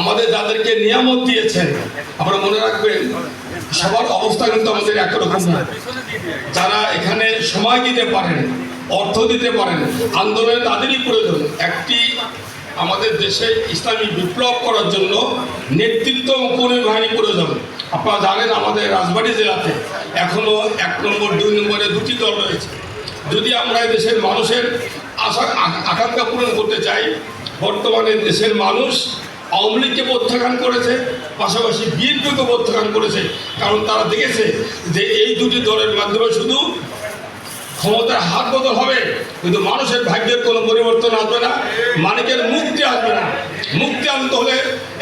আমাদের যাদেরকে নিয়ামত দিয়েছেন, আপনারা মনে রাখবেন, সবার অবস্থা কিন্তু আমাদের একরকম না। যারা এখানে সময় দিতে পারেন, অর্থ দিতে পারেন আন্দোলনে তাদেরই প্রয়োজন। একটি আমাদের দেশে ইসলামী বিপ্লব করার জন্য নেতৃত্ব কর্মী বাহিনী প্রয়োজন। আপনারা জানেন আমাদের রাজবাড়ি জেলাতে এখনও এক নম্বর, দুই নম্বরে দুটি দল রয়েছে। যদি আমরা দেশের মানুষের আশা আকাঙ্ক্ষা পূরণ করতে চাই, বর্তমানে দেশের মানুষ আওয়ামী লীগকে প্রত্যাখ্যান করেছে, পাশাপাশি বিএনপিকে প্রত্যাখ্যান করেছে। কারণ তারা দেখেছে যে এই দুটি দলের মাধ্যমে শুধু ক্ষমতার হাত বদল হবে, কিন্তু মানুষের ভাগ্যের কোনো পরিবর্তন আসবে না মানিকের মুক্তি আসবে না। মুক্তি আনতে হলে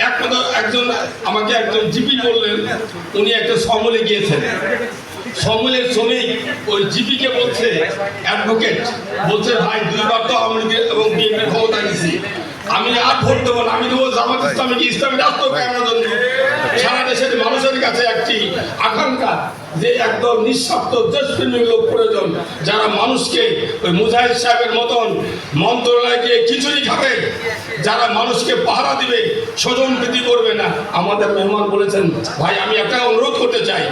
একমাত্র একজন, আমাকে একজন জিপি বললেন, উনি একটা সমলে গিয়েছেন। সমলের শ্রমিক ওই জিপিকে বলছে, অ্যাডভোকেট, বলছে, ভাই, দুইবার তো আওয়ামী লীগের এবং বিএনপির ক্ষমতা আমি আর ভোট দেবো না আমি দেবো জামাত ইসলামী ইসলামী রাষ্ট্র কায়েমের জন্য সারা দেশের মানুষের কাছে একটি আকাঙ্ক্ষা যে একদম নিঃস্বার্থ দেশপ্রেমিক লোক প্রয়োজন যারা মানুষকে ওই মুজাহিদ সাহেবের মতন মন্ত্রণালয়ে গিয়ে খিচুড়ি খাবে যারা মানুষকে পাহারা দিবে স্বজন প্রীতি করবে না। আমাদের মেহমান বলেছেন ভাই আমি একটা অনুরোধ করতে চাই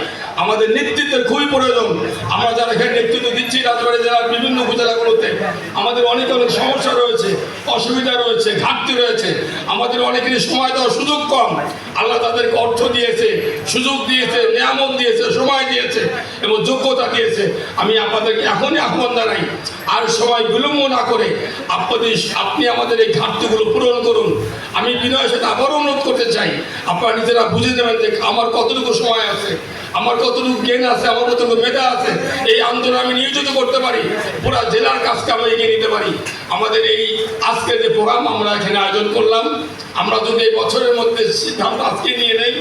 আমাদের নেতৃত্বের খুবই প্রয়োজন। আমরা যারা এখানে নেতৃত্ব দিচ্ছি, রাজবাড়ী জেলার বিভিন্ন উপজেলাগুলোতে, আমাদের অনেক অনেক সমস্যা রয়েছে, অসুবিধা রয়েছে, ঘাটতি রয়েছে। আমাদের অনেকেরই সময় দেওয়ার সুযোগ কম। আল্লাহ তাদেরকে অর্থ দিয়েছে, সুযোগ দিয়েছে, নিয়ামত দিয়েছে, সময় দিয়েছে, এবং যোগ্যতা দিয়েছে। আমি আপনাদেরকে এখনই আহ্বান জানাই, আর সময় বিলম্ব না করে আপনাদের, আপনি আমাদের এই ঘাটতিগুলো পূরণ করুন। আমি বিনয়ের সাথে আবারও অনুরোধ করতে চাই, আপনারা নিজেরা বুঝে নেবেন যে আমার কতটুকু সময় আছে। আমার কতটুকু জ্ঞান আছে, আমার কতটুকু মেধা আছে, এই আন্দোলন আমি নিয়োজিত করতে পারি, পুরো জেলার কাজকে আমরা এগিয়ে নিতে পারি। আমাদের এই আজকের যে প্রোগ্রাম আমরা এখানে আয়োজন করলাম, আমরা যদি এই বছরের মধ্যে সিদ্ধান্ত আজকে নিয়ে নেই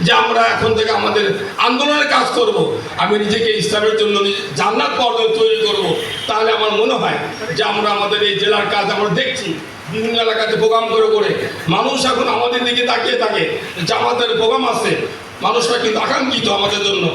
যে আমরা এখন থেকে আমাদের আন্দোলনের কাজ করব। আমি নিজেকে ইসলামের জন্য জান্নাত পাওয়ার তৈরি করব। তাহলে আমার মনে হয় যে আমরা আমাদের এই জেলার কাজ আমরা দেখছি। বিভিন্ন এলাকাতে প্রোগ্রাম করে করে মানুষ এখন আমাদের দিকে তাকিয়ে থাকে। যে আমাদের প্রোগ্রাম আছে। মানুষরা কিন্তু আকাঙ্ক্ষিত আমাদের জন্য।